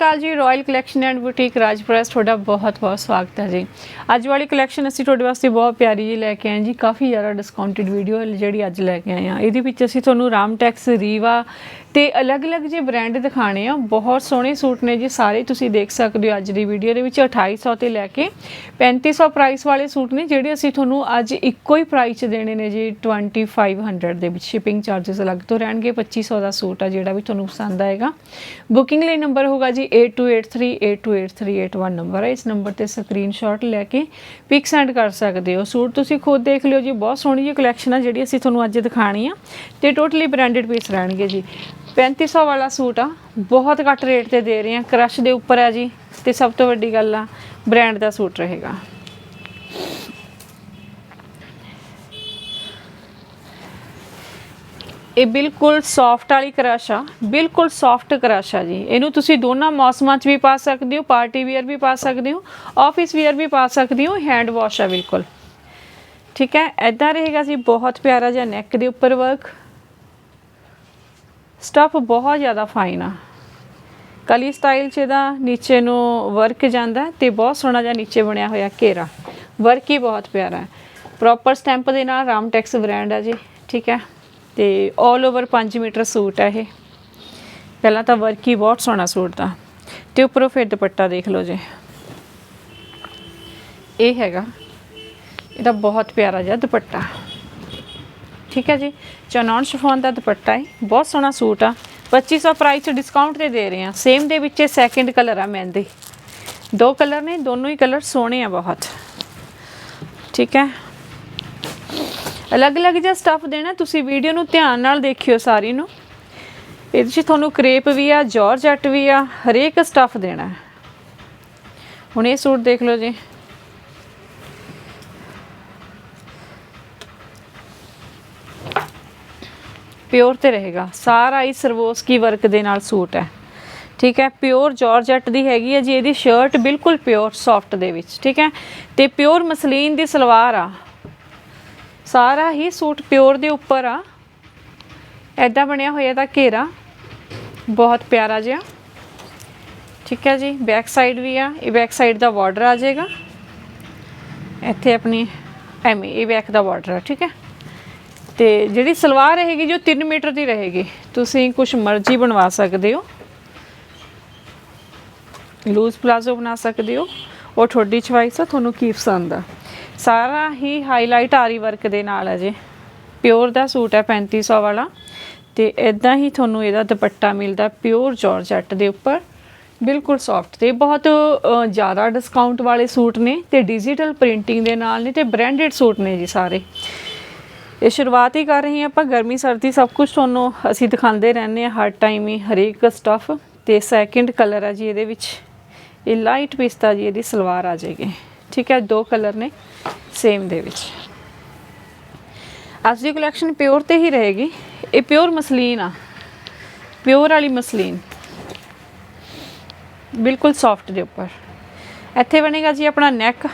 ਅਕਾਲ ਜੀ royal collection and boutique ਰਾਜਪ੍ਰੈਸ, ਤੁਹਾਡਾ ਬਹੁਤ-ਬਹੁਤ ਸਵਾਗਤ ਹੈ ਜੀ। ਅੱਜ ਵਾਲੀ ਕਲੈਕਸ਼ਨ ਅਸੀਂ ਤੁਹਾਡੇ ਵਾਸਤੇ ਬਹੁਤ ਪਿਆਰੀ ਜੀ ਲੈ ਕੇ ਆਏ ਜੀ, ਕਾਫੀ ਜ਼ਿਆਦਾ ਡਿਸਕਾਊਂਟਡ ਵੀਡੀਓ ਜਿਹੜੀ ਅੱਜ ਲੈ ਕੇ ਆਏ ਹਾਂ। ਇਹਦੇ ਵਿੱਚ ਅਸੀਂ ਤੁਹਾਨੂੰ ਰਾਮ ਟੈਕਸ ਰੀਵਾ ਤੇ ਅਲੱਗ-ਅਲੱਗ ਜੇ ਬ੍ਰਾਂਡ ਦਿਖਾਣੇ ਆ, ਬਹੁਤ ਸੋਹਣੇ ਸੂਟ ਨੇ ਜੀ, ਸਾਰੇ ਤੁਸੀਂ ਦੇਖ ਸਕਦੇ ਹੋ ਅੱਜ ਦੀ ਵੀਡੀਓ ਦੇ ਵਿੱਚ। 2800 ਤੇ ਲੈ ਕੇ 3500 ਪ੍ਰਾਈਸ ਵਾਲੇ ਸੂਟ ਨੇ, ਜਿਹੜੇ ਅਸੀਂ ਤੁਹਾਨੂੰ ਅੱਜ ਇੱਕੋ ਹੀ ਪ੍ਰਾਈਸ 'ਚ ਦੇਣੇ ਨੇ ਜੀ 2500 ਦੇ ਵਿੱਚ। ਸ਼ਿਪਿੰਗ ਚਾਰजेस ਅਲੱਗ ਤੋਂ ਰਹਿਣਗੇ 2500 ਦਾ ਸੂਟ ਆ ਜਿਹੜਾ ਵੀ ਤੁਹਾਨੂੰ ਪਸੰਦ ਆਏਗਾ। ਬੁਕਿੰਗ ਲਈ ਨੰਬਰ ਹੋਗਾ ਜੀ 8283828381 ਨੰਬਰ ਹੈ ਇਸ ਨੰਬਰ ਤੇ ਸਕਰੀਨਸ਼ਾਟ ਲੈ ਕੇ ਪਿਕ ਸੈਂਡ ਕਰ ਸਕਦੇ ਹੋ। ਸੂਟ ਤੁਸੀਂ ਖੁਦ ਦੇਖ ਲਿਓ ਜੀ, ਬਹੁਤ ਸੋਹਣੀ ਜਿਹੀ ਕਲੈਕਸ਼ਨ ਆ ਜਿਹੜੀ ਅਸੀਂ ਤੁਹਾਨੂੰ ਅੱਜ ਦਿਖਾਣੀ ਆ। ਤੇ ਟੋਟਲੀ ਬ੍ਰਾਂਡਡ ਪੀਸ ਰਹਿਣਗੇ ਜੀ। 3500 ਵਾਲਾ ਸੂਟ ਆ। ਬਹੁਤ ਘੱਟ ਰੇਟ ਤੇ ਦੇ ਰਹੇ ਆ। ਕ੍ਰਸ਼ ਦੇ ਉੱਪਰ ਆ ਜੀ। ਤੇ ਸਭ ਤੋਂ ਵੱਡੀ ਗੱਲ ਆ ਬ੍ਰਾਂਡ ਦਾ ਸੂਟ ਰਹੇਗਾ। ਇਹ ਬਿਲਕੁਲ ਸੌਫਟ ਵਾਲੀ ਕ੍ਰਸ਼ ਆ। ਬਿਲਕੁਲ ਸੌਫਟ ਕ੍ਰਸ਼ ਆ ਜੀ। ਇਹਨੂੰ ਤੁਸੀਂ ਦੋਨਾਂ ਮੌਸਮਾਂ 'ਚ ਵੀ ਪਾ ਸਕਦੇ ਹੋ ਪਾਰਟੀ ਵੇਅਰ ਵੀ ਪਾ ਸਕਦੇ ਹੋ ਆਫਿਸ ਵੇਅਰ ਵੀ ਪਾ ਸਕਦੇ ਹੋ ਹੈਂਡ ਵਾਸ਼ ਆ ਬਿਲਕੁਲ। ਠੀਕ ਹੈ? ਐਦਾਂ ਰਹੇਗਾ ਜੀ। ਬਹੁਤ ਪਿਆਰਾ ਜਿਹਾ ਨੈਕ ਦੇ ਉੱਪਰ ਵਰਕ ਸਟਫ ਬਹੁਤ ਜ਼ਿਆਦਾ ਫਾਈਨ ਆ। ਕਲੀ ਸਟਾਈਲ 'ਚ ਇਹਦਾ ਨੀਚੇ ਨੂੰ ਵਰਕ ਜਾਂਦਾ ਹੈ ਤੇ ਬਹੁਤ ਸੋਹਣਾ ਜਿਹਾ ਨੀਚੇ ਬਣਿਆ ਹੋਇਆ ਘੇਰਾ। ਵਰਕ ਹੀ ਬਹੁਤ ਪਿਆਰਾ ਹੈ। ਪ੍ਰੋਪਰ ਸਟੈਂਪ ਦੇ ਨਾਲ ਰਾਮਟੈਕਸ ਬ੍ਰਾਂਡ ਆ ਜੀ, ਠੀਕ ਹੈ? ਤੇ 올 ਓਵਰ 5 ਮੀਟਰ ਸੂਟ ਹੈ ਇਹ। ਪਹਿਲਾਂ ਤਾਂ ਵਰਕ ਹੀ ਬਹੁਤ ਸੋਹਣਾ ਸੂਟ ਦਾ। ਤੇ ਉੱਪਰੋਂ ਫਿਰ ਦੁਪੱਟਾ ਦੇਖ ਲਓ ਜੀ। ਇਹ ਹੈਗਾ। ਇਹਦਾ ਬਹੁਤ ਪਿਆਰਾ ਜਿਹਾ ਦੁਪੱਟਾ। ਠੀਕ ਹੈ ਜੀ। ਚਨੌਨ ਸ਼ਿਫੋਨ ਦਾ ਦੁਪੱਟਾ ਹੈ। ਬਹੁਤ ਸੋਹਣਾ ਸੂਟ ਆ। 2500 ਪ੍ਰਾਈਸ ਚ ਡਿਸਕਾਊਂਟ ਤੇ ਦੇ ਰਹੇ ਆ ਸੇਮ ਦੇ ਵਿੱਚ ਸੈਕਿੰਡ ਕਲਰ ਆ ਮਹਿੰਦੀ। ਦੋ ਕਲਰ ਨੇ, ਦੋਨੋਂ ਹੀ ਕਲਰ ਸੋਹਣੇ ਆ ਬਹੁਤ। ਠੀਕ ਹੈ। ਅਲੱਗ-ਅਲੱਗ ਜਿਹਾ ਸਟਫ ਦੇਣਾ, ਤੁਸੀਂ ਵੀਡੀਓ ਨੂੰ ਧਿਆਨ ਨਾਲ ਦੇਖਿਓ ਸਾਰੀ ਨੂੰ। ਇਹਦੇ 'ਚ ਤੁਹਾਨੂੰ ਕ੍ਰੇਪ ਵੀ ਆ ਜਾਰਜਟ ਵੀ ਆ, ਹਰੇਕ ਸਟਫ ਦੇਣਾ। ਹੁਣ ਇਹ ਸੂਟ ਦੇਖ ਲਓ ਜੀ। ਪਿਓਰ ਤੇ ਰਹੇਗਾ। ਸਾਰਾ ਹੀ ਸਰਵੋਸਕੀ ਵਰਕ ਦੇ ਨਾਲ ਸੂਟ ਹੈ। ਠੀਕ ਹੈ? ਪਿਓਰ ਜਾਰਜਟ ਦੀ ਹੈਗੀ ਹੈ ਜੀ, ਇਹਦੀ ਸ਼ਰਟ ਬਿਲਕੁਲ ਪਿਓਰ ਸੌਫਟ ਦੇ ਵਿੱਚ। ਠੀਕ ਹੈ? ਤੇ ਪਿਓਰ ਮਸਲੀਨ ਦੀ ਸਲਵਾਰ ਆ। ਸਾਰਾ ਹੀ ਸੂਟ ਪਿਓਰ ਦੇ ਉੱਪਰ ਆ। ਐਦਾਂ ਬਣਿਆ ਹੋਇਆ ਦਾ ਘੇਰਾ। ਬਹੁਤ ਪਿਆਰਾ ਜਿਹਾ। ਠੀਕ ਹੈ ਜੀ? ਬੈਕ ਸਾਈਡ ਵੀ ਆ। ਇਹ ਬੈਕ ਸਾਈਡ ਦਾ ਬਾਰਡਰ ਆ ਜਾਏਗਾ। ਇੱਥੇ ਆਪਣੀ, ਐਵੇਂ, ਇਹ ਬੈਕ ਦਾ ਬਾਰਡਰ ਆ। ਠੀਕ ਹੈ? ਤੇ ਜਿਹੜੀ ਸਲਵਾਰ ਰਹੇਗੀ ਜੋ 3 ਮੀਟਰ ਦੀ ਰਹੇਗੀ। ਤੁਸੀਂ ਕੁਝ ਮਰਜ਼ੀ ਬਣਵਾ ਸਕਦੇ ਹੋ। ਲੂਜ਼ ਪਲਾਜ਼ੋ ਬਣਾ ਸਕਦੇ ਹੋ। ਉਹ ਤੁਹਾਡੀ ਚੁਆਇਸ ਆ, ਤੁਹਾਨੂੰ ਕੀ ਪਸੰਦ ਆ। ਸਾਰਾ ਹੀ ਹਾਈਲਾਈਟ ਆਰੀ ਵਰਕ ਦੇ ਨਾਲ ਹੈ ਜੀ। ਪਿਓਰ ਦਾ ਸੂਟ ਹੈ 3500 ਵਾਲਾ। ਤੇ ਇਦਾਂ ਹੀ ਤੁਹਾਨੂੰ ਇਹਦਾ ਦੁਪੱਟਾ ਮਿਲਦਾ ਪਿਓਰ ਜਾਰਜਟ ਦੇ ਉੱਪਰ। ਬਿਲਕੁਲ ਸੌਫਟ ਤੇ ਬਹੁਤ ਜ਼ਿਆਦਾ ਡਿਸਕਾਊਂਟ ਵਾਲੇ ਸੂਟ ਨੇ ਤੇ ਡਿਜੀਟਲ ਪ੍ਰਿੰਟਿੰਗ ਦੇ ਨਾਲ ਨੇ ਤੇ ਬ੍ਰਾਂਡਡ ਸੂਟ ਨੇ ਜੀ ਸਾਰੇ। ਇਹ ਸ਼ੁਰੂਆਤ ਹੀ ਕਰ ਰਹੇ ਹਾਂ ਆਪਾਂ। ਗਰਮੀ, ਸਰਦੀ ਸਭ ਕੁਝ ਤੁਹਾਨੂੰ ਅਸੀਂ ਦਿਖਾਉਂਦੇ ਰਹਿੰਦੇ ਹਾਂ ਹਰ ਟਾਈਮ ਹੀ, ਹਰੇਕ ਸਟਫ ਤੇ ਸੈਕਿੰਡ ਕਲਰ ਆ ਜੀ ਇਹਦੇ ਵਿੱਚ। ਇਹ ਲਾਈਟ ਪਿਸਤਾ ਜੀ, ਇਹਦੀ ਸਲਵਾਰ ਆ ਜਾਏਗੀ। ਠੀਕ ਹੈ, ਦੋ ਕਲਰ ਨੇ ਸੇਮ ਦੇ ਵਿੱਚ। ਅੱਜ ਦੀ ਕਲੈਕਸ਼ਨ ਪਿਓਰ ਤੇ ਹੀ ਰਹੇਗੀ। ਇਹ ਪਿਓਰ ਮਸਲੀਨ ਆ। ਪਿਓਰ ਵਾਲੀ ਮਸਲੀਨ। ਬਿਲਕੁਲ ਸੌਫਟ ਦੇ ਉੱਪਰ। ਇੱਥੇ ਬਣੇਗਾ ਜੀ ਆਪਣਾ ਨੈਕ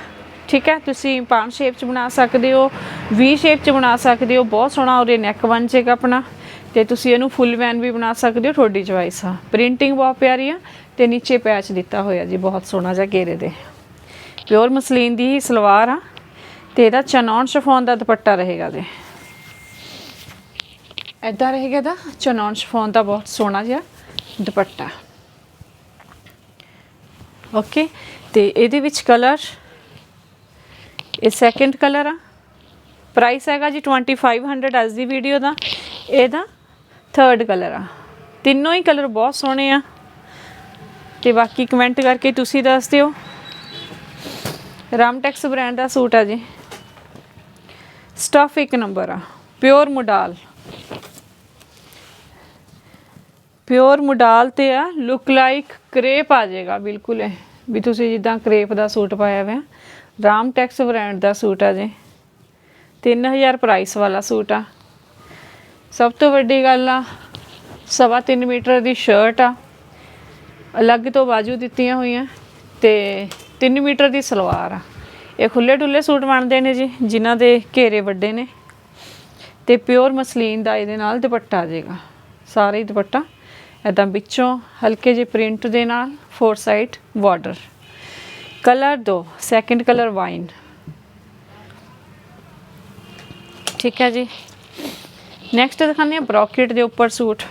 ਠੀਕ ਹੈ, ਤੁਸੀਂ ਪਾਮ ਸ਼ੇਪ ਚ ਬਣਾ ਸਕਦੇ ਹੋ। ਵੀ ਸ਼ੇਪ ਚ ਬਣਾ ਸਕਦੇ ਹੋ, ਬਹੁਤ ਸੋਹਣਾ ਉਹਦੇ ਨੈਕ ਬਣ ਜਾਏਗਾ ਆਪਣਾ। ਤੇ ਤੁਸੀਂ ਇਹਨੂੰ ਫੁੱਲ ਵੈਨ ਵੀ ਬਣਾ ਸਕਦੇ ਹੋ, ਤੁਹਾਡੀ ਚੋਇਸ ਆ। ਪ੍ਰਿੰਟਿੰਗ ਬਹੁਤ ਪਿਆਰੀ ਆ ਤੇ ਨੀਚੇ ਪੈਚ ਦਿੱਤਾ ਹੋਇਆ ਜੀ, ਬਹੁਤ ਸੋਹਣਾ ਜਿਹਾ ਘੇਰੇ ਦੇ। ਪਿਓਰ ਮਸਲੀਨ ਦੀ ਹੀ ਸਲਵਾਰ ਆ ਤੇ ਇਹਦਾ ਚਨੌਨ ਸ਼ਫੋਨ ਦਾ ਦੁਪੱਟਾ ਰਹੇਗਾ ਜੀ। ਐਦਾਂ ਰਹੇਗਾ ਦਾ ਚਨੌਨ ਸ਼ਫੋਨ ਦਾ ਬਹੁਤ ਸੋਹਣਾ ਜਿਹਾ ਦੁਪੱਟਾ। ਓਕੇ ਤੇ ਇਹਦੇ ਵਿੱਚ ਕਲਰ ਇਹ ਸੈਕਿੰਡ ਕਲਰ ਆ। ਪ੍ਰਾਈਸ ਹੈਗਾ ਜੀ 2500 ਅੱਜ ਦੀ ਵੀਡੀਓ ਦਾ। ਇਹਦਾ ਥਰਡ ਕਲਰ ਆ। ਤਿੰਨੋਂ ਹੀ ਕਲਰ ਬਹੁਤ ਸੋਹਣੇ ਆ। ਤੇ ਬਾਕੀ ਕਮੈਂਟ ਕਰਕੇ ਤੁਸੀਂ ਦੱਸ ਦਿਓ। ਰਾਮਟੈਕਸ ਬ੍ਰਾਂਡ ਦਾ ਸੂਟ ਆ ਜੀ। ਸਟਫ ਇੱਕ ਨੰਬਰ ਆ। ਪਿਓਰ ਮੋਡਾਲ ਪਿਓਰ ਮੋਡਾਲ ਤੇ ਆ ਲੁੱਕ ਲਾਈਕ ਕ੍ਰੇਪ ਆ ਜਾਏਗਾ, ਬਿਲਕੁਲ ਇਹ। ਵੀ ਤੁਸੀਂ ਜਿੱਦਾਂ ਕ੍ਰੇਪ ਦਾ ਸੂਟ ਪਾਇਆ ਹੋਇਆ। ਰਾਮਟੈਕਸ ਬ੍ਰਾਂਡ ਦਾ ਸੂਟ ਆ ਜੀ। 3000 ਪ੍ਰਾਈਸ ਵਾਲਾ ਸੂਟ ਆ। ਸਭ ਤੋਂ ਵੱਡੀ ਗੱਲ ਆ, ਸਵਾ 3 ਮੀਟਰ ਦੀ ਸ਼ਰਟ ਆ। ਅਲੱਗ ਤੋਂ ਬਾਜੂ ਦਿੱਤੀਆਂ ਹੋਈਆਂ ਤੇ 3 ਮੀਟਰ ਦੀ ਸਲਵਾਰ ਆ। ਇਹ ਖੁੱਲੇ ਡੁੱਲੇ ਸੂਟ ਬਣਦੇ ਨੇ ਜੀ, ਜਿਨ੍ਹਾਂ ਦੇ ਘੇਰੇ ਵੱਡੇ ਨੇ। ਤੇ ਪਿਓਰ ਮਸਲੀਨ ਦਾ ਇਹਦੇ ਨਾਲ ਦੁਪੱਟਾ ਆ ਜਾਏਗਾ ਸਾਰਾ ਹੀ ਦੁਪੱਟਾ। ਇਦਾਂ ਵਿੱਚੋਂ ਹਲਕੇ ਜਿਹੇ ਪ੍ਰਿੰਟ ਦੇ ਨਾਲ ਫੋਰ ਸਾਈਡ ਬਾਰਡਰ ਕਲਰ ਦੋ ਸੈਕੰਡ ਕਲਰ ਵਾਈਨ ਠੀਕ ਹੈ ਜੀ। ਨੈਕਸਟ ਦਿਖਾਉਂਦੇ ਹਾਂ ਬ੍ਰੋਕੇਟ ਦੇ ਉੱਪਰ ਸੂਟ।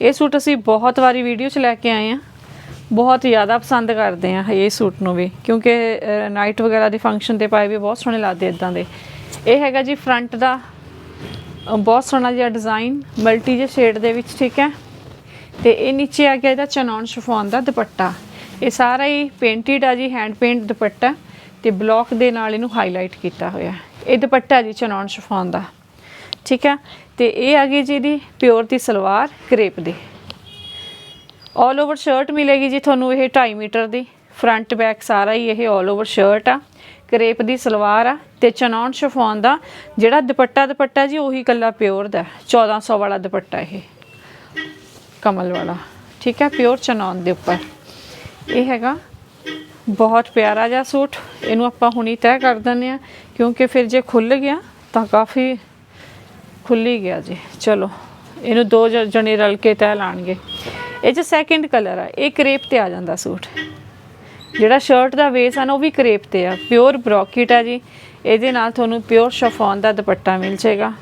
ਇਹ ਸੂਟ ਅਸੀਂ ਬਹੁਤ ਵਾਰੀ ਵੀਡੀਓ 'ਚ ਲੈ ਕੇ ਆਏ ਆ ਬਹੁਤ ਜ਼ਿਆਦਾ ਪਸੰਦ ਕਰਦੇ ਆ ਇਹ ਸੂਟ ਨੂੰ ਵੀ, ਕਿਉਂਕਿ ਨਾਈਟ ਵਗੈਰਾ ਦੇ ਫੰਕਸ਼ਨ ਤੇ ਪਾਏ ਵੀ ਬਹੁਤ ਸੋਹਣੇ ਲੱਗਦੇ ਇਦਾਂ ਦੇ। ਇਹ ਹੈਗਾ ਜੀ ਫਰੰਟ ਦਾ ਬਹੁਤ ਸੋਹਣਾ ਜਿਹਾ ਡਿਜ਼ਾਈਨ ਮਲਟੀ ਜੇ ਸ਼ੇਡ ਦੇ ਵਿੱਚ, ਠੀਕ ਹੈ। ਤੇ ਇਹ ਨੀਚੇ ਆ ਗਿਆ ਇਹਦਾ ਚਨੌਨ ਸ਼ਿਫੋਨ ਦਾ ਦੁਪੱਟਾ। ਇਹ ਸਾਰਾ ਹੀ ਪੇਂਟਡ ਆ ਜੀ ਹੈਂਡ ਪੇਂਟ ਦੁਪੱਟਾ। ਤੇ ਬਲੌਕ ਦੇ ਨਾਲ ਇਹਨੂੰ ਹਾਈਲਾਈਟ ਕੀਤਾ ਹੋਇਆ। ਇਹ ਦੁਪੱਟਾ ਜੀ ਚਨੌਨ ਸ਼ਿਫੋਨ ਦਾ। ਠੀਕ ਹੈ? ਤੇ ਇਹ ਆ ਗਈ ਜੀ ਇਹਦੀ ਪਿਓਰ ਦੀ ਸਲਵਾਰ ਕਰੇਪ ਦੀ। ਆਲ ਓਵਰ ਸ਼ਰਟ ਮਿਲੇਗੀ ਜੀ ਤੁਹਾਨੂੰ ਇਹ 2.5 ਮੀਟਰ ਦੀ। ਫਰੰਟ ਬੈਕ ਸਾਰਾ ਹੀ ਇਹ ਆਲ ਓਵਰ ਸ਼ਰਟ ਆ। ਕਰੇਪ ਦੀ ਸਲਵਾਰ ਆ ਤੇ ਚਨੌਨ ਸ਼ਿਫੋਨ ਦਾ ਜਿਹੜਾ ਦੁਪੱਟਾ ਦੁਪੱਟਾ ਜੀ ਉਹੀ ਕੱਲਾ ਪਿਓਰ ਦਾ ਹੈ। 1400 ਵਾਲਾ ਦੁਪੱਟਾ ਇਹ। ਕਮਲ ਵਾਲਾ। ਠੀਕ ਹੈ? ਪਿਓਰ ਚਨੌਨ ਦੇ ਉੱਪਰ। ਇਹ ਹੈਗਾ ਬਹੁਤ ਪਿਆਰਾ ਜਿਹਾ ਸੂਟ। ਇਹਨੂੰ ਆਪਾਂ ਹੁਣੀ ਤੈਅ ਕਰ ਦਿੰਦੇ ਆ ਕਿਉਂਕਿ ਫਿਰ ਜੇ ਖੁੱਲ ਗਿਆ ਤਾਂ ਕਾਫੀ ਖੁੱਲ ਗਿਆ ਜੀ। ਚਲੋ, ਇਹਨੂੰ ਦੋ ਜ- ਜਣੇ ਰਲ ਕੇ ਤੈਅ ਲਾਣਗੇ। ਇਹ ਚ ਸੈਕਿੰਡ ਕਲਰ ਆ, ਇਹ ਕਰੇਪ ਤੇ ਆ ਜਾਂਦਾ ਸੂਟ। ਜਿਹੜਾ ਸ਼ਰਟ ਦਾ ਵੇਸ ਆ ਨਾ, ਉਹ ਵੀ ਕਰੇਪ ਤੇ ਆ। ਪਿਓਰ ਬ੍ਰੋਕੇਟ ਆ ਜੀ। ਇਹਦੇ ਨਾਲ ਤੁਹਾਨੂੰ ਪਿਓਰ ਸ਼ਫੋਨ ਦਾ ਦੁਪੱਟਾ ਮਿਲ ਜਾਏਗਾ।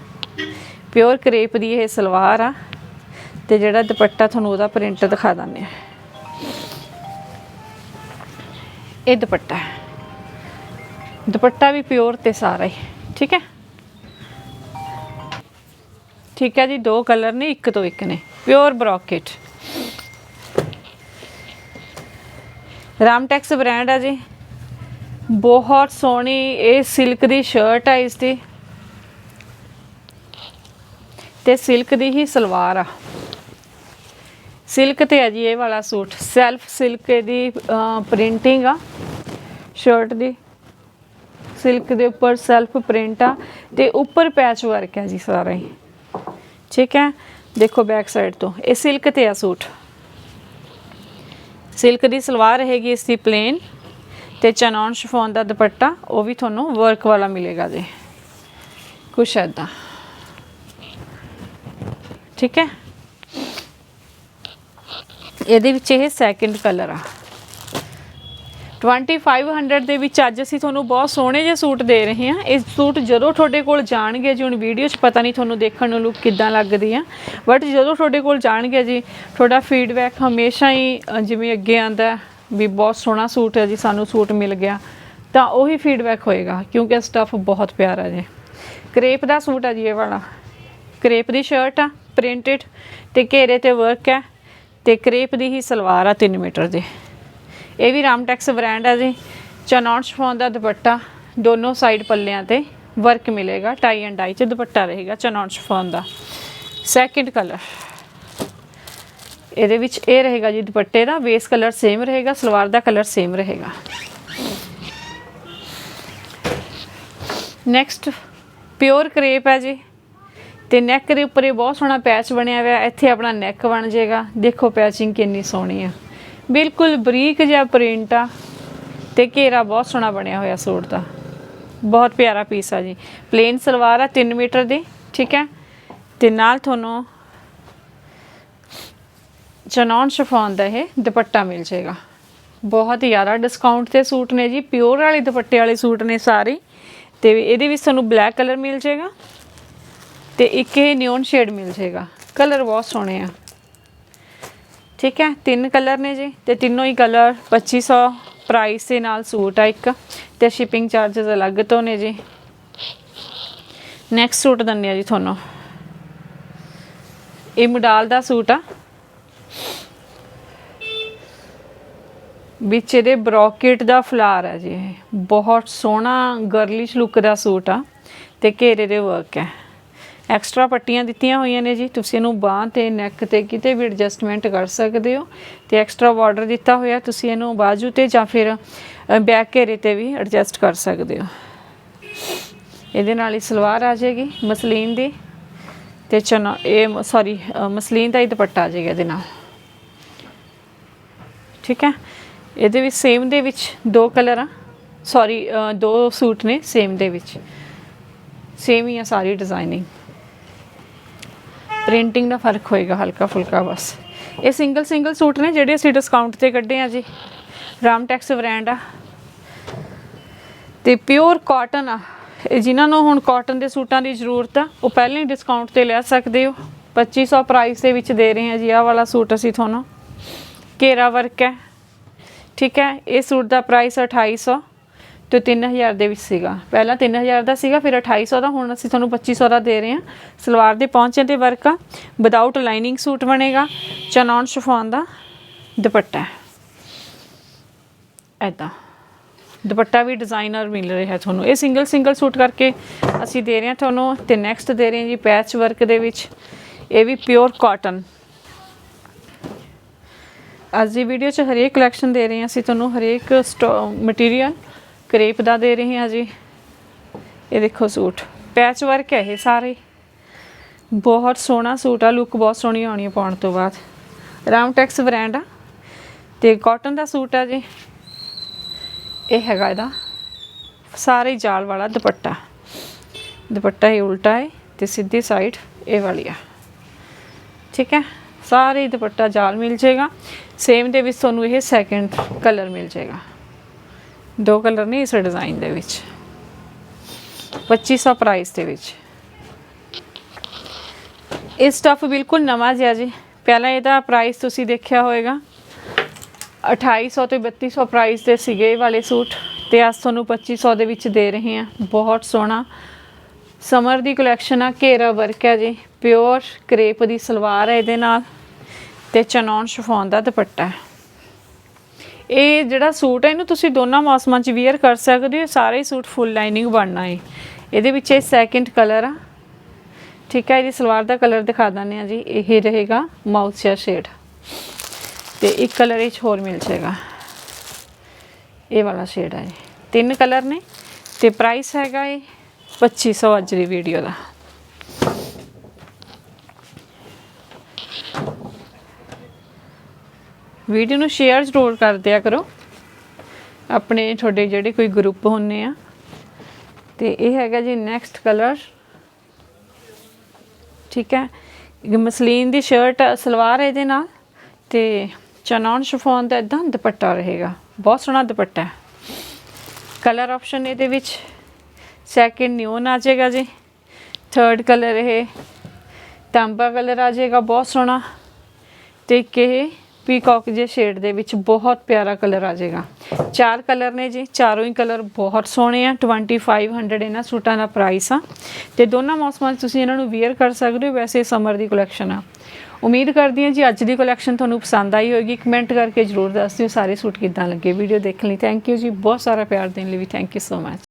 ਪਿਓਰ ਕਰੇਪ ਦੀ ਇਹ ਸਲਵਾਰ ਆ। ਤੇ ਜਿਹੜਾ ਦੁਪੱਟਾ ਤੁਹਾਨੂੰ ਉਹਦਾ ਪ੍ਰਿੰਟ ਦਿਖਾ ਦਿੰਦੇ ਆ। ਇਹ ਦੁਪੱਟਾ ਹੈ। ਦੁਪੱਟਾ ਵੀ ਪਿਓਰ ਤੇ ਸਾਰਾ ਹੀ, ਠੀਕ ਹੈ? ਠੀਕ ਹੈ ਜੀ, ਦੋ ਕਲਰ ਨੇ, ਇੱਕ ਤੋਂ ਇੱਕ ਨੇ ਪਿਓਰ ਬ੍ਰੋਕੇਟ ਰਾਮਟੈਕਸ ਬ੍ਰਾਂਡ ਆ ਜੀ। ਬਹੁਤ ਸੋਹਣੀ ਇਹ ਸਿਲਕ ਦੀ ਸ਼ਰਟ ਆ ਇਸ ਦੀ ਤੇ ਸਿਲਕ ਦੀ ਹੀ ਸਲਵਾਰ ਆ। ਸਿਲਕ ਤੇ ਆ ਜੀ ਇਹ ਵਾਲਾ ਸੂਟ ਸੈਲਫ ਸਿਲਕ ਦੀ ਪ੍ਰਿੰਟਿੰਗ ਆ ਸ਼ਰਟ ਦੀ। ਸਿਲਕ ਦੇ ਉੱਪਰ ਸੈਲਫ ਪ੍ਰਿੰਟ ਆ ਤੇ ਉੱਪਰ ਪੈਚ ਵਰਕ ਹੈ ਜੀ ਸਾਰਾ। ਹੀ ਠੀਕ ਹੈ? ਦੇਖੋ ਬੈਕ ਸਾਈਡ ਤੋਂ। ਇਹ ਸਿਲਕ ਤੇ ਆ ਸੂਟ। ਸਿਲਕ ਦੀ ਸਲਵਾਰ ਰਹੇਗੀ ਇਸ ਦੀ ਪਲੇਨ ਤੇ ਚਨੌਨ ਸ਼ਿਫੋਨ ਦਾ ਦੁਪੱਟਾ, ਉਹ ਵੀ ਤੁਹਾਨੂੰ ਵਰਕ ਵਾਲਾ ਮਿਲੇਗਾ ਜੀ। ਕੁਛ ਐਦਾਂ ਠੀਕ ਹੈ? ਇਹਦੇ ਵਿੱਚ ਇਹ ਸੈਕਿੰਡ ਕਲਰ ਆ। 2500 ਦੇ ਵਿੱਚ ਅੱਜ ਅਸੀਂ ਤੁਹਾਨੂੰ ਬਹੁਤ ਸੋਹਣੇ ਜਿਹੇ ਸੂਟ ਦੇ ਰਹੇ ਹਾਂ। ਇਹ ਸੂਟ ਜਦੋਂ ਤੁਹਾਡੇ ਕੋਲ ਜਾਣਗੇ ਜੀ, ਹੁਣ ਵੀਡੀਓ 'ਚ ਪਤਾ ਨਹੀਂ ਤੁਹਾਨੂੰ ਦੇਖਣ ਨੂੰ ਲੁੱਕ ਕਿੱਦਾਂ ਲੱਗਦੀ ਆ। ਬਟ ਜਦੋਂ ਤੁਹਾਡੇ ਕੋਲ ਜਾਣਗੇ ਜੀ, ਤੁਹਾਡਾ ਫੀਡਬੈਕ ਹਮੇਸ਼ਾ ਹੀ ਜਿਵੇਂ ਅੱਗੇ ਆਂਦਾ ਵੀ ਬਹੁਤ ਸੋਹਣਾ ਸੂਟ ਹੈ ਜੀ, ਸਾਨੂੰ ਸੂਟ ਮਿਲ ਗਿਆ, ਤਾਂ ਉਹੀ ਫੀਡਬੈਕ ਹੋਏਗਾ, ਕਿਉਂਕਿ ਸਟੱਫ ਬਹੁਤ ਪਿਆਰਾ ਜੀ। ਕਰੇਪ ਦਾ ਸੂਟ ਹੈ ਜੀ ਇਹ ਵਾਲਾ। ਕਰੇਪ ਦੀ ਸ਼ਰਟ ਆ ਪ੍ਰਿੰਟਡ ਤੇ ਘੇਰੇ ਤੇ ਵਰਕ ਹੈ, ਤੇ ਕਰੇਪ ਦੀ ਹੀ ਸਲਵਾਰ ਆ 3 ਮੀਟਰ ਦੀ। ਇਹ ਵੀ ਰਾਮਟੈਕਸ ਬ੍ਰਾਂਡ ਹੈ ਜੀ। ਚਨੌਨ ਸ਼ਫੋਨ ਦਾ ਦੁਪੱਟਾ, ਦੋਨੋਂ ਸਾਈਡ ਪੱਲਿਆਂ ਤੇ ਵਰਕ ਮਿਲੇਗਾ ਟਾਈ ਐਂਡ ਡਾਈ ਚ ਦੁਪੱਟਾ ਰਹੇਗਾ ਚਨੌਨ ਸ਼ਫੋਨ ਦਾ। ਸੈਕਿੰਡ ਕਲਰ ਇਹਦੇ ਵਿੱਚ ਇਹ ਰਹੇਗਾ ਜੀ ਦੁਪੱਟੇ ਦਾ ਬੇਸ ਕਲਰ ਸੇਮ ਰਹੇਗਾ, ਸਲਵਾਰ ਦਾ ਕਲਰ ਸੇਮ ਰਹੇਗਾ। ਨੈਕਸਟ ਪਿਓਰ ਕਰੇਪ ਹੈ ਜੀ। ਤੇ ਨੈਕ ਦੇ ਉੱਪਰ ਇਹ ਬਹੁਤ ਸੋਹਣਾ ਪੈਚ ਬਣਿਆ ਹੋਇਆ, ਇੱਥੇ ਆਪਣਾ ਨੈਕ ਬਣ ਜਾਏਗਾ। ਦੇਖੋ ਪੈਚਿੰਗ ਕਿੰਨੀ ਸੋਹਣੀ ਆ। ਬਿਲਕੁਲ ਬਰੀਕ ਜਿਹਾ ਪ੍ਰਿੰਟ ਆ ਤੇ ਘੇਰਾ ਬਹੁਤ ਸੋਹਣਾ ਬਣਿਆ ਹੋਇਆ ਸੂਟ ਦਾ। ਬਹੁਤ ਪਿਆਰਾ ਪੀਸ ਆ ਜੀ। ਪਲੇਨ ਸਲਵਾਰ ਆ 3 ਮੀਟਰ ਦੀ, ਠੀਕ ਹੈ? ਤੇ ਨਾਲ ਤੁਹਾਨੂੰ ਚਨੌਨ ਸ਼ਿਫੋਨ ਦਾ ਇਹ ਦੁਪੱਟਾ ਮਿਲ ਜਾਏਗਾ। ਬਹੁਤ ਹੀ ਜ਼ਿਆਦਾ ਡਿਸਕਾਊਂਟ ਤੇ ਸੂਟ ਨੇ ਜੀ ਪਿਓਰ ਵਾਲੇ ਦੁਪੱਟੇ ਵਾਲੇ ਸੂਟ ਨੇ ਸਾਰੇ। ਤੇ ਇਹਦੇ ਵਿੱਚ ਤੁਹਾਨੂੰ ਬਲੈਕ ਕਲਰ ਮਿਲ ਜਾਏਗਾ ਤੇ ਇੱਕ ਇਹ ਨਿਓਨ ਸ਼ੇਡ ਮਿਲ ਜਾਏਗਾ। ਕਲਰ ਬਹੁਤ ਸੋਹਣੇ ਆ। ਠੀਕ ਹੈ? ਤਿੰਨ ਕਲਰ ਨੇ ਜੀ ਤੇ ਤਿੰਨੋਂ ਹੀ ਕਲਰ 2500 ਪ੍ਰਾਈਸ ਦੇ ਨਾਲ ਸੂਟ ਆ ਇੱਕ ਤੇ ਸ਼ਿਪਿੰਗ ਚਾਰजेस ਅਲੱਗ ਤੋਂ ਨੇ ਜੀ। ਨੈਕਸਟ ਸੂਟ ਦੰਨੇ ਆ ਜੀ ਤੁਹਾਨੂੰ। ਇਹ ਮੁਡਾਲ ਦਾ ਸੂਟ ਆ। ਵਿੱਚ ਇਹਦੇ ਬ੍ਰੋਕੇਟ ਦਾ ਫਲਾਰ ਹੈ ਜੀ ਇਹ। ਬਹੁਤ ਸੋਹਣਾ ਗਰਲਿਸ਼ ਲੁੱਕ ਦਾ ਸੂਟ ਆ ਤੇ ਘੇਰੇ ਦੇ ਵਰਕ ਹੈ। ਐਕਸਟਰਾ ਪੱਟੀਆਂ ਦਿੱਤੀਆਂ ਹੋਈਆਂ ਨੇ ਜੀ। ਤੁਸੀਂ ਇਹਨੂੰ ਬਾਹ ਤੇ ਨੈਕ ਤੇ ਕਿਤੇ ਵੀ ਐਡਜਸਟਮੈਂਟ ਕਰ ਸਕਦੇ ਹੋ। ਤੇ ਐਕਸਟਰਾ ਬਾਰਡਰ ਦਿੱਤਾ ਹੋਇਆ, ਤੁਸੀਂ ਇਹਨੂੰ ਬਾਜੂ ਤੇ ਜਾਂ ਫਿਰ ਬੈਕ ਘੇਰੇ ਤੇ ਵੀ ਐਡਜਸਟ ਕਰ ਸਕਦੇ ਹੋ। ਇਹਦੇ ਨਾਲ ਹੀ ਸਲਵਾਰ ਆ ਜਾਏਗੀ ਮਸਲੀਨ ਦੀ। ਤੇ ਚਨਾ, ਇਹ ਸੌਰੀ ਮਸਲੀਨ ਦਾ ਹੀ ਦੁਪੱਟਾ ਆ ਜਾਏਗਾ ਇਹਦੇ ਨਾਲ। ਠੀਕ ਹੈ? ਇਹਦੇ ਵਿੱਚ ਸੇਮ ਦੇ ਵਿੱਚ ਦੋ ਕਲਰ ਆ। ਸੌਰੀ ਦੋ ਸੂਟ ਨੇ ਸੇਮ ਦੇ ਵਿੱਚ। ਸੇਮ ਹੀ ਆ ਸਾਰੀ ਡਿਜ਼ਾਈਨਿੰਗ ਪ੍ਰਿੰਟਿੰਗ ਦਾ ਫ਼ਰਕ ਹੋਏਗਾ ਹਲਕਾ ਫੁਲਕਾ ਬਸ। ਇਹ ਸਿੰਗਲ ਸਿੰਗਲ ਸੂਟ ਨੇ ਜਿਹੜੇ ਅਸੀਂ ਡਿਸਕਾਊਂਟ ਤੇ ਕੱਢੇ ਆ ਜੀ। ਰਾਮਟੈਕਸ ਬ੍ਰਾਂਡ ਆ। ਤੇ ਪਿਓਰ ਕਾਟਨ ਆ। ਇਹ ਜਿਨ੍ਹਾਂ ਨੂੰ ਹੁਣ ਕਾਟਨ ਦੇ ਸੂਟਾਂ ਦੀ ਜ਼ਰੂਰਤ ਆ, ਉਹ ਪਹਿਲਾਂ ਹੀ ਡਿਸਕਾਊਂਟ ਤੇ ਲੈ ਸਕਦੇ ਹੋ। 2500 ਪ੍ਰਾਈਸ ਦੇ ਵਿੱਚ ਦੇ ਰਹੇ ਹਾਂ ਜੀ, ਆਹ ਵਾਲਾ ਸੂਟ ਅਸੀਂ ਤੁਹਾਨੂੰ। ਘੇਰਾ ਵਰਕ ਹੈ। ਠੀਕ ਹੈ, ਇਹ ਸੂਟ ਦਾ ਪ੍ਰਾਈਸ 2800 ਤੇ 3000 ਦੇ ਵਿੱਚ ਸੀਗਾ। ਪਹਿਲਾਂ 3000 ਦਾ ਸੀਗਾ, ਫਿਰ 2800 ਦਾ, ਹੁਣ ਅਸੀਂ ਤੁਹਾਨੂੰ 2500 ਦਾ ਦੇ ਰਹੇ ਹਾਂ। ਸਲਵਾਰ ਦੇ ਪਹੁੰਚੇ ਤੇ ਵਰਕ ਆ। ਵਿਦਆਊਟ ਲਾਈਨਿੰਗ ਸੂਟ ਬਣੇਗਾ। ਚਨੌਨ ਸ਼ਿਫੋਨ ਦਾ ਦੁਪੱਟਾ ਐਦਾਂ ਦੁਪੱਟਾ ਵੀ ਡਿਜ਼ਾਈਨਰ ਮਿਲ ਰਿਹਾ ਹੈ ਤੁਹਾਨੂੰ। ਇਹ ਸਿੰਗਲ ਸਿੰਗਲ ਸੂਟ ਕਰਕੇ ਅਸੀਂ ਦੇ ਰਹੇ ਹਾਂ ਤੁਹਾਨੂੰ। ਤੇ ਨੈਕਸਟ ਦੇ ਰਹੇ ਹਾਂ ਜੀ ਪੈਚ ਵਰਕ ਦੇ ਵਿੱਚ। ਇਹ ਵੀ ਪਿਓਰ ਕਾਟਨ ਅੱਜ ਦੀ ਵੀਡੀਓ 'ਚ ਹਰੇਕ ਕਲੈਕਸ਼ਨ ਦੇ ਰਹੇ ਹਾਂ ਅਸੀਂ ਤੁਹਾਨੂੰ। ਹਰੇਕ ਮਟੀਰੀਅਲ ਕਰੇਪ ਦਾ ਦੇ ਰਹੇ ਹਾਂ ਜੀ। ਇਹ ਦੇਖੋ ਸੂਟ। ਪੈਚ ਵਰਕ ਹੈ ਇਹ ਸਾਰੇ। ਬਹੁਤ ਸੋਹਣਾ ਸੂਟ ਆ ਲੁੱਕ ਬਹੁਤ ਸੋਹਣੀ ਆਉਣੀ ਹੈ ਪਾਉਣ ਤੋਂ ਬਾਅਦ। ਰਾਮਟੈਕਸ ਬ੍ਰਾਂਡ ਆ। ਤੇ ਕਾਟਨ ਦਾ ਸੂਟ ਆ ਜੀ। ਇਹ ਹੈਗਾ ਇਹਦਾ। ਸਾਰੇ ਜਾਲ ਵਾਲਾ ਦੁਪੱਟਾ। ਦੁਪੱਟਾ ਇਹ ਉਲਟਾ ਹੈ ਤੇ ਸਿੱਧੀ ਸਾਈਡ ਇਹ ਵਾਲੀ ਆ। ਠੀਕ ਹੈ? ਸਾਰੇ ਹੀ ਦੁਪੱਟਾ ਜਾਲ ਮਿਲ ਜਾਏਗਾ। ਸੇਮ ਦੇ ਵਿੱਚ ਤੁਹਾਨੂੰ ਇਹ ਸੈਕੰਡ ਕਲਰ ਮਿਲ ਜਾਏਗਾ। ਦੋ ਕਲਰ ਨੇ ਇਸ ਡਿਜ਼ਾਈਨ ਦੇ ਵਿੱਚ। 2500 ਪ੍ਰਾਈਸ ਦੇ ਵਿੱਚ। ਇਹ ਸਟਫ ਬਿਲਕੁਲ ਨਵਾਂ ਜਿਹਾ ਜੀ। ਪਹਿਲਾਂ ਇਹਦਾ ਪ੍ਰਾਈਸ ਤੁਸੀਂ ਦੇਖਿਆ ਹੋਵੇਗਾ 2800 ਤੇ 3200 ਪ੍ਰਾਈਸ ਦੇ ਸੀਗੇ ਇਹ ਵਾਲੇ ਸੂਟ। ਤੇ ਅੱਜ ਤੁਹਾਨੂੰ 2500 ਦੇ ਵਿੱਚ ਦੇ ਰਹੇ ਹਾਂ। ਬਹੁਤ ਸੋਹਣਾ। ਸਮਰ ਦੀ ਕਲੈਕਸ਼ਨ ਆ, ਘੇਰਾ ਵਰਕ ਹੈ ਜੀ। ਪਿਓਰ ਕਰੇਪ ਦੀ ਸਲਵਾਰ ਹੈ ਇਹਦੇ ਨਾਲ। ਤੇ ਚਨੌਨ ਸ਼ਿਫੋਨ ਦਾ ਦੁਪੱਟਾ ਹੈ। ਇਹ ਜਿਹੜਾ ਸੂਟ ਹੈ, ਇਹਨੂੰ ਤੁਸੀਂ ਦੋਨਾਂ ਮੌਸਮਾਂ 'ਚ ਵੇਅਰ ਕਰ ਸਕਦੇ ਹੋ ਸਾਰੇ ਸੂਟ ਫੁੱਲ ਲਾਈਨਿੰਗ ਬਣਨਾ ਹੈ ਇਹਦੇ ਵਿੱਚ ਇਹ ਸੈਕਿੰਡ ਕਲਰ ਆ। ਠੀਕ ਹੈ ਇਹਦੀ ਸਲਵਾਰ ਦਾ ਕਲਰ ਦਿਖਾ ਦਿੰਦੇ ਆ ਜੀ, ਇਹ ਰਹੇਗਾ ਮਾਊਥ ਸ਼ੇਡ ਤੇ ਇੱਕ ਕਲਰ ਇਹ 'ਚ ਹੋਰ ਮਿਲ ਜਾਏਗਾ। ਇਹ ਵਾਲਾ ਸ਼ੇਡ ਹੈ ਜੀ ਤਿੰਨ ਕਲਰ ਨੇ ਤੇ ਪ੍ਰਾਈਸ ਹੈਗਾ ਇਹ 2500 ਅੱਜ ਦੀ ਵੀਡੀਓ ਦਾ। ਵੀਡੀਓ ਨੂੰ ਸ਼ੇਅਰ ਜ਼ਰੂਰ ਕਰ ਦਿਆ ਕਰੋ। ਆਪਣੇ ਤੁਹਾਡੇ ਜਿਹੜੇ ਕੋਈ ਗਰੁੱਪ ਹੁੰਨੇ ਆ। ਤੇ ਇਹ ਹੈਗਾ ਜੀ ਨੈਕਸਟ ਕਲਰ ਠੀਕ ਹੈ। ਮਸਲੀਨ ਦੀ ਸ਼ਰਟ ਸਲਵਾਰ ਇਹਦੇ ਨਾਲ। ਤੇ ਚਨੌਨ ਸ਼ਫੋਨ ਦਾ ਇਦਾਂ ਦੁਪੱਟਾ ਰਹੇਗਾ। ਬਹੁਤ ਸੋਹਣਾ ਦੁਪੱਟਾ ਹੈ। ਕਲਰ ਆਪਸ਼ਨ ਇਹਦੇ ਵਿੱਚ। ਸੈਕਿੰਡ ਨਿਊਨ ਆ ਜਾਏਗਾ ਜੀ। ਥਰਡ ਕਲਰ ਇਹ। ਤਾਂਬਾ ਕਲਰ ਆ ਜਾਏਗਾ, ਬਹੁਤ ਸੋਹਣਾ। ਤੇ ਇੱਕ ਇਹ ਪੀਕਾਕ ਜੇ ਸ਼ੇਡ ਦੇ ਵਿੱਚ ਬਹੁਤ ਪਿਆਰਾ ਕਲਰ ਆ ਜਾਏਗਾ। ਚਾਰ ਕਲਰ ਨੇ ਜੀ, ਚਾਰੋਂ ਹੀ ਕਲਰ ਬਹੁਤ ਸੋਹਣੇ ਆ 2500 ਇਹਨਾਂ ਸੂਟਾਂ ਦਾ ਪ੍ਰਾਈਸ ਆ। ਤੇ ਦੋਨਾਂ ਮੌਸਮਾਂ 'ਚ ਤੁਸੀਂ ਇਹਨਾਂ ਨੂੰ ਵੇਅਰ ਕਰ ਸਕਦੇ ਹੋ, ਵੈਸੇ ਸਮਰ ਦੀ ਕਲੈਕਸ਼ਨ ਆ। ਉਮੀਦ ਕਰਦੀ ਹਾਂ ਜੀ ਅੱਜ ਦੀ ਕਲੈਕਸ਼ਨ ਤੁਹਾਨੂੰ ਪਸੰਦ ਆਈ ਹੋਵੇਗੀ ਕਮੈਂਟ ਕਰਕੇ ਜਰੂਰ ਦੱਸ ਦਿਓ ਸਾਰੇ ਸੂਟ ਕਿੱਦਾਂ ਲੱਗੇ। ਵੀਡੀਓ ਦੇਖਣ ਲਈ ਥੈਂਕ ਯੂ ਜੀ। ਬਹੁਤ ਸਾਰਾ ਪਿਆਰ ਦੇਣ ਲਈ ਵੀ ਥੈਂਕ ਯੂ ਸੋ ਮਚ